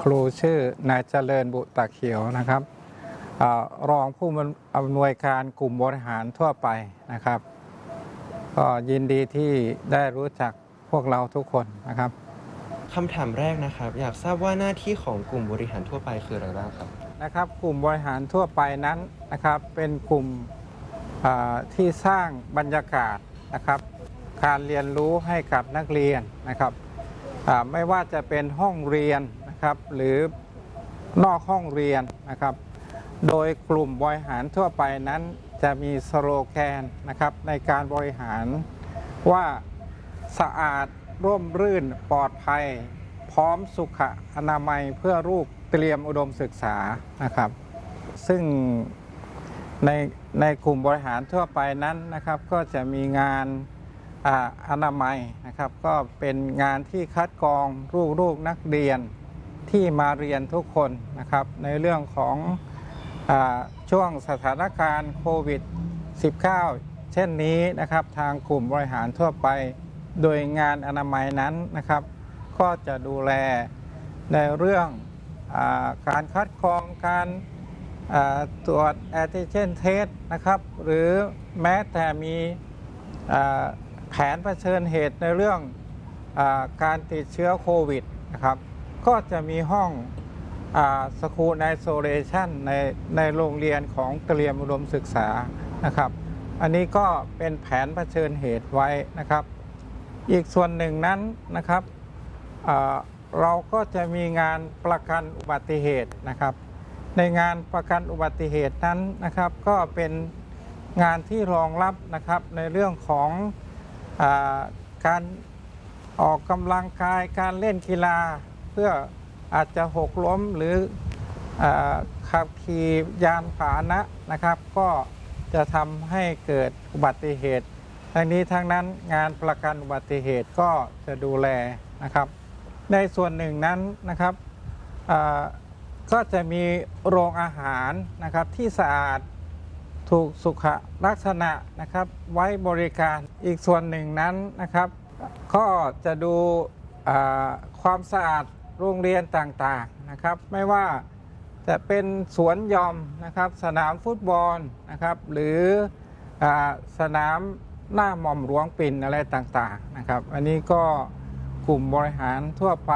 ครูชื่อนายเจริญบุตรเขียวนะครับอารองผู้อำนวยการกลุ่มบริหารทั่วไปนะครับ ก็ยินดีที่ได้รู้จักพวกเราทุกคนนะครับคำถามแรกนะครับ อยากทราบว่าหน้าที่ของกลุ่มบริหารทั่วไปคืออะไรบ้างครับนะครับ กลุ่มบริหารทั่วไปนั้นนะครับ เป็นกลุ่มอ่าที่สร้างบรรยากาศนะครับ การเรียนรู้ให้กับนักเรียนนะครับอ่า ไม่ว่าจะเป็นห้องเรียนนะครับ หรือนอกห้องเรียนนะครับ โดยกลุ่มบริหารทั่วไปนั้นจะมีสโลแกนนะครับในการบริหารว่าสะอาดร่มรื่นปลอดภัย พร้อมสุขอนามัยเพื่อลูกเตรียมอุดมศึกษานะครับ ซึ่งในในกลุ่มบริหารทั่วไปนั้นนะครับ ก็จะมีงาน อนามัยนะครับก็เป็นงานที่คัดกรองลูกลูกนักเรียนที่มาเรียนทุกคนนะครับ ในเรื่องของอช่วงสถานการณ์โควิด 19 เช่นนี้นะครับ ทางกลุ่มบริหารทั่วไป โดยงานอนามัยนั้นนะครับ ก็จะดูแลในเรื่องอการคัดกรองการตรวจแอนติเจนเทสนะครับ หรือแม้แต่มี แผนเผชิญเหตุในเรื่องอการติดเชื้อโควิดนะครับ ก็จะมีห้องสคูลไอโซเลชันในในโรงเรียนของเตรียมอุดมศึกษานะครับ อันนี้ก็เป็นแผนเผชิญเหตุไว้นะครับ อีกส่วนหนึ่งนั้นนะครับเราก็จะมีงานประกันอุบัติเหตุนะครับ ในงานประกันอุบัติเหตุนั้นนะครับ ก็เป็นงานที่รองรับนะครับในเรื่องของ การออกกำลังกายการเล่นกีฬา เพื่ออาจจะหกล้มหรืออขับขี่ยานพาหนะนะครับ ก็จะทำให้เกิดอุบัติเหตุ ทั้งนี้ทั้งนั้นงานประกันอุบัติเหตุก็จะดูแลนะครับ ในส่วนหนึ่งนั้นนะครับก็จะมีโรงอาหารนะครับที่สะอาด ถูกสุขลักษณะนะครับไว้บริการอีกส่วนหนึ่งนั้นนะครับ ก็จะดูความสะอาดโรงเรียนต่างๆนะครับ ไม่ว่าจะเป็นสวนยอมนะครับ สนามฟุตบอลนะครับ หรืออสนามหน้าหม่อมหลวงปิ่นอะไรต่างๆนะครับ อันนี้ก็กลุ่มบริหารทั่วไป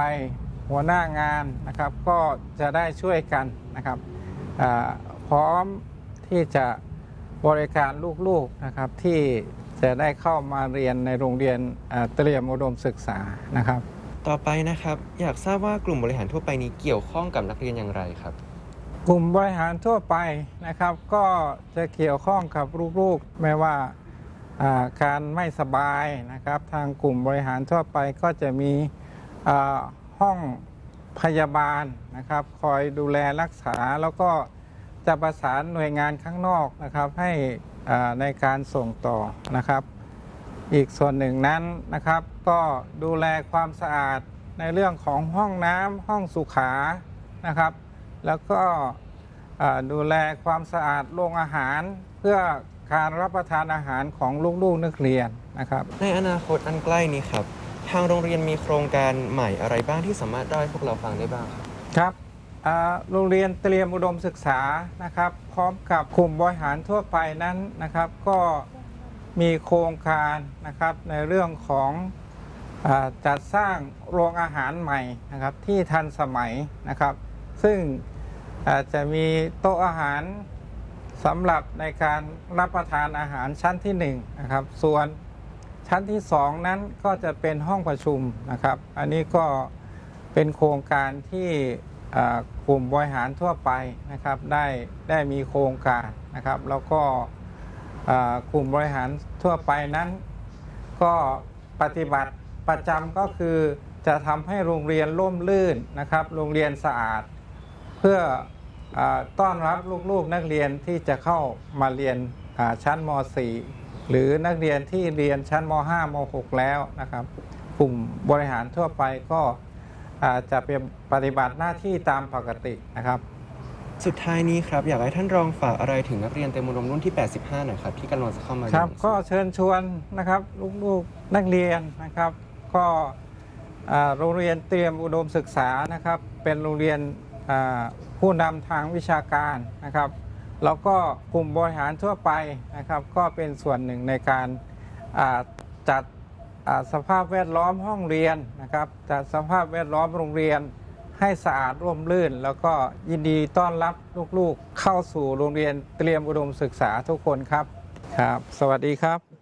หัวหน้างานนะครับ ก็จะได้ช่วยกันนะครับพร้อมที่จะ บริการลูกๆนะครับที่จะได้เข้ามาเรียนในโรงเรียนอ่าเตรียมอุดมศึกษานะครับ ต่อไปนะครับอยากทราบว่ากลุ่มบริหารทั่วไปนี้เกี่ยวข้องกับนักเรียนอย่างไรครับ กลุ่มบริหารทั่วไปนะครับ ก็จะเกี่ยวข้องกับลูกๆไม่ว่าอ่าการไม่สบายนะครับ ทางกลุ่มบริหารทั่วไปก็จะมีอ่าห้องพยาบาลนะครับ คอยดูแลรักษาแล้วก็ จะประสานหน่วยงานข้างนอกนะครับให้อ่าในการส่งต่อนะครับ อีกส่วนหนึ่งนั้นนะครับ ก็ดูแลความสะอาดในเรื่องของห้องน้ำห้องสุขานะครับ แล้วก็เอ่อดูแลความสะอาดโรงอาหารเพื่อการรับประทานอาหารของลูกๆนักเรียนนะครับ ในอนาคตอันใกล้นี้ครับ ทางโรงเรียนมีโครงการใหม่อะไรบ้างที่สามารถเล่าให้พวกเราฟังได้บ้างครับครับอ่า โรงเรียนเตรียมอุดมศึกษานะครับ พร้อมกับกลุ่มบริหารทั่วไปนั้นนะครับ ก็มีโครงการนะครับในเรื่องของอจัดสร้างโรงอาหารใหม่นะครับที่ทันสมัยนะครับ ซึ่งอาจจะมีโต๊ะอาหารสำหรับในการรับประทานอาหารชั้นที่1นะครับ ส่วนชั้นที่ 2 นั้นก็จะเป็นห้องประชุมนะครับ อันนี้ก็เป็นโครงการที่ กลุ่มบริหารทั่วไปนะครับได้ได้มีโครงการนะครับ แล้วก็กลุ่มบริหารทั่วไปนั้น ก็ปฏิบัติประจำก็คือจะทำให้โรงเรียนร่มรื่นนะครับ โรงเรียนสะอาด เพื่ออต้อนรับลูกๆนักเรียนที่จะเข้ามาเรียนชั้นม .4 หรือนักเรียนที่เรียนชั้นม .5 ม .6 แล้วนะครับ กลุ่มบริหารทั่วไปก็ จะเป็นปฏิบัติหน้าที่ตามปกตินะครับ สุดท้ายนี้ครับ อยากให้ท่านรองฝากอะไรถึงนักเรียนเต็มอุดมรุ่นที่ 85 หน่อยครับ ที่กำลังจะเข้ามาเรียนครับหนังสือก็เชิญชวนนะครับลูกๆนักเรียนนะครับ ก็อ่าโรงเรียนเตรียมอุดมศึกษานะครับ เป็นโรงเรียนอ่าผู้นำทางวิชาการนะครับแล้วก็กลุ่มบริหารทั่วไปนะครับ ก็เป็นส่วนหนึ่งในการอ่าจัดอ่า สภาพแวดล้อมห้องเรียนนะครับจัดสภาพแวดล้อมโรงเรียนให้สะอาดร่มรื่น แล้วก็ยินดีต้อนรับลูกๆ เข้าสู่โรงเรียนเตรียมอุดมศึกษาทุกคนครับครับ สวัสดีครับ